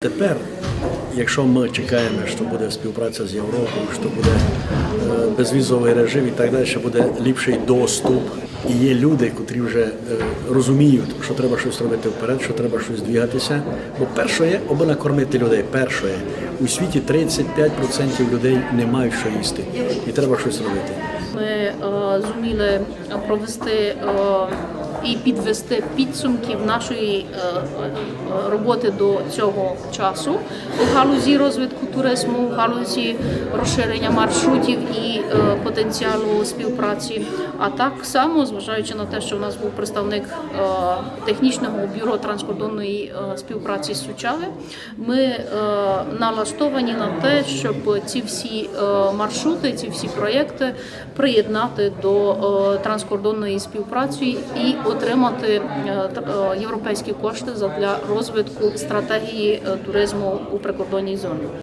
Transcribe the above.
Тепер, якщо ми чекаємо, що буде співпраця з Європою, що буде е, безвізовий режим і так далі, що буде ліпший доступ. І є люди, котрі вже е, розуміють, що треба щось робити вперед, що треба щось двігатися. Бо перше аби накормити людей. Перше у світі 35% людей не мають що їсти, і треба щось робити. Ми е, зуміли провести е, і підвести підсумків нашої е, е, роботи до цього часу у галузі розвитку туризму, у галузі розширення маршрутів і е, потенціалу співпраці. А так само, зважаючи на те, що в нас був представник технічного бюро транскордонної співпраці з Сучави, ми налаштовані на те, щоб ці всі маршрути, ці всі проєкти приєднати до транскордонної співпраці і отримати е, е, європейські кошти для розвитку стратегії е, туризму у прикордонній зоні.